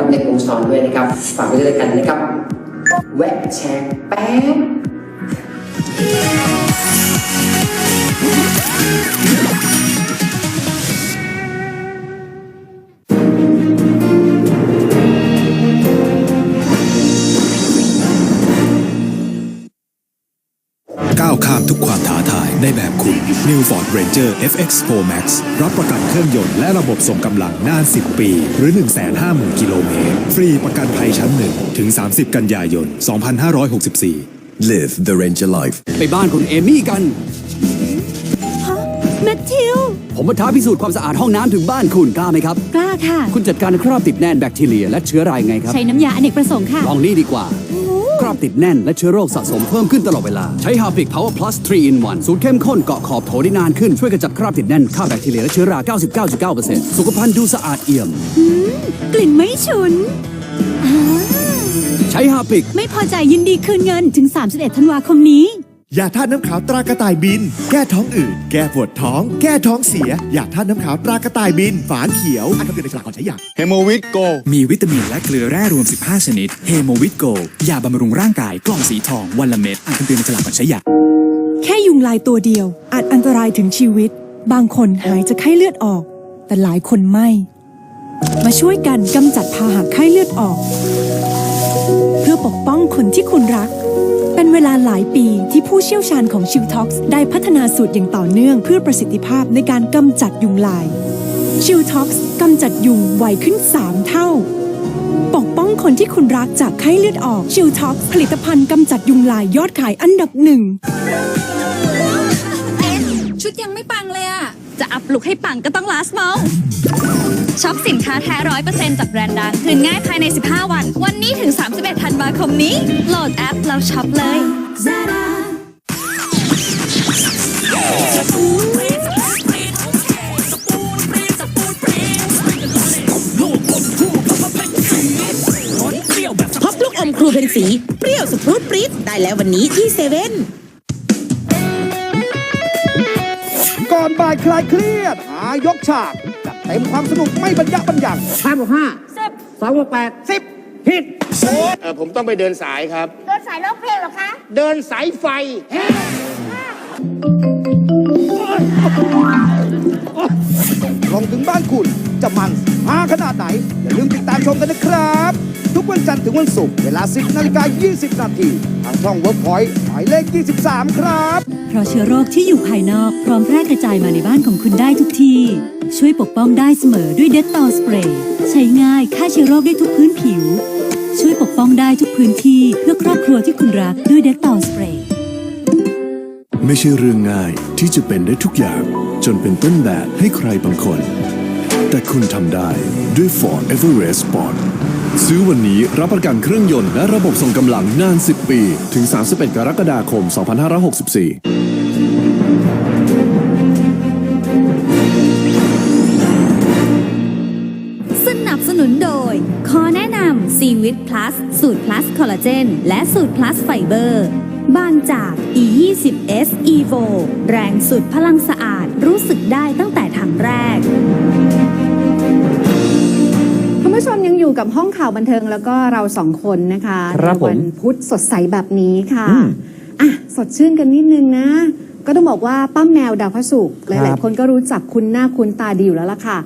นะครับในวงจรด้วยนะครับ ฝากไว้ด้วยกันนะครับ แวะแชร์แป๊บก้าวข้ามทุกความท้าทาย ในแบบคุณ New Ford Ranger FX4 Max รับประกันเครื่องยนต์และระบบส่งกำลังนาน 10 ปี หรือ 150,000 กิโลเมตร ฟรีประกันภัยชั้นหนึ่งถึง 30 กันยายน 2564 Live the Ranger life. ไปบ้านคุณเอมี่กันแมทธิว ผมมาท้าพิสูจน์ความสะอาดห้องน้ำถึงบ้านคุณกล้าไหมครับ กล้าค่ะ คุณจัดการคราบติดแน่นแบคทีเรียและเชื้อรายังไงครับ ใช้น้ำยาอเนกประสงค์ค่ะ ลองนี่ดีกว่า คราบติดแน่นและเชื้อโรคสะสมเพิ่มขึ้นตลอดเวลา ใช้ฮาปิก Power Plus 3 in 1สูตรเข้มข้นเกาะขอบโถได้นานขึ้นช่วยกระจัดคราบติดแน่นฆ่าแบคทีเรียและเชื้อรา 99.9%สุขภัณฑ์ดูสะอาดเอี่ยม กลิ่นไม่ฉุนอ่าใช้ฮาปิก ไม่พอใจยินดีคืนเงินถึง 31 ธันวาคมนี้ ยาธาตุน้ำขาวตรากระต่ายบิน แก้ท้องอืด แก้ปวดท้อง แก้ท้องเสีย ยาธาตุน้ำขาวตรากระต่ายบิน ฝาเขียวอ่านคำเตือนในฉลากก่อนใช้ยาเฮโมวิตโก มีวิตามินและเกลือแร่รวม 15 ชนิด เฮโมวิตโก ยาบำรุงร่างกาย กล่องสีทอง วันละเม็ดอ่านคำเตือนในฉลากก่อนใช้ยา แค่ยุงลายตัวเดียว อาจอันตรายถึงชีวิต บางคนหายจากไข้เลือดออก แต่หลายคนไม่ มาช่วยกันกำจัดพาหะไข้เลือดออก เพื่อปกป้องคนที่คุณรัก เป็นเวลาหลายปีที่ผู้เชี่ยวชาญของชิวท็อกซ์ได้พัฒนาสูตรอย่างต่อเนื่องเพื่อประสิทธิภาพในการกำจัดยุงลายชิวท็อกซ์กำจัดยุงไวขึ้น 3 เท่า ปกป้องคนที่คุณรักจากไข้เลือดออกชิวท็อกซ์ผลิตภัณฑ์กำจัดยุงลายยอดขายอันดับหนึ่งชุดยังไม่ปังเลยอะ จะอัพลุกให้ปังก็ต้อง last mall ช็อปสินค้าแท้ร้อยเปอร์เซ็นต์จากแบรนด์ดัง คืนง่ายภายใน 15 วัน วันนี้ถึง 31 ธันวาคมนี้ โหลดแอปแล้วช็อปเลยพบลูกอมครูเพนสี เปรี้ยวสปรูตปรี๊ดได้แล้ววันนี้ที่เซเว่น ก่อนบ่ายคลายเครียดหายกฉากจัดเต็มความสนุกไม่บรรยะบรรยังห้าบวกห้าสิบสองบวกแปดสิบผิดเออผมต้องไปเดินสายครับ เดินสายร้องเพลงเหรอคะ เดินสายไฟลงถึงบ้านคุณจะมันหาขนาดไหน อย่าลืมติดตามชมกันนะครับ ทุกวันจันทร์ถึงวันศุกร์เวลา 10นาฬิกา20 นาทีทางช่อง Workpoint หมายเลข 23 ครับ เพราะเชื้อโรคที่อยู่ภายนอกพร้อมแพร่กระจายมาในบ้านของคุณได้ทุกที่ ช่วยปกป้องได้เสมอด้วยเด t ต l สเปรย์ใช้ง่ายฆ่าเชื้อโรคได้ทุกพื้นผิว ช่วยปกป้องได้ทุกพื้นที่เพื่อครอบครัวที่คุณรักด้วยเด t ต l สเปรย์ไม่ใช่เรื่องง่ายที่จะเป็นได้ทุกอย่าง จนเป็นต้นแบบให้ใครบางคน แต่คุณทำได้ด้วย Ford Everest Sport ซื้อวันนี้รับประกันเครื่องยนต์และระบบส่งกำลังนาน 10 ปี ถึง 31 กรกฎาคม 2564สนับสนุนโดยขอแนะนำซีวิตพลัสสูตรพลัสคอลลาเจน และสูตรพลัสไฟเบอร์ บางจาก E20S Evo แรงสุดพลังสะอาดรู้สึกได้ตั้งแต่ถังแรก อยู่กับห้องข่าวบันเทิงแล้วก็เราสองคนนะคะครับในวัผมพุธสดใสแบบนี้ค่ะอะสดชื่นกันนิดนึงนะ ก็ต้องบอกว่าป้าแมวดาวพระศุกร์หครัลายบ ๆคนก็รู้จักคุณหน้าคุณตาดีอยู่แล้วล่ะค่ะ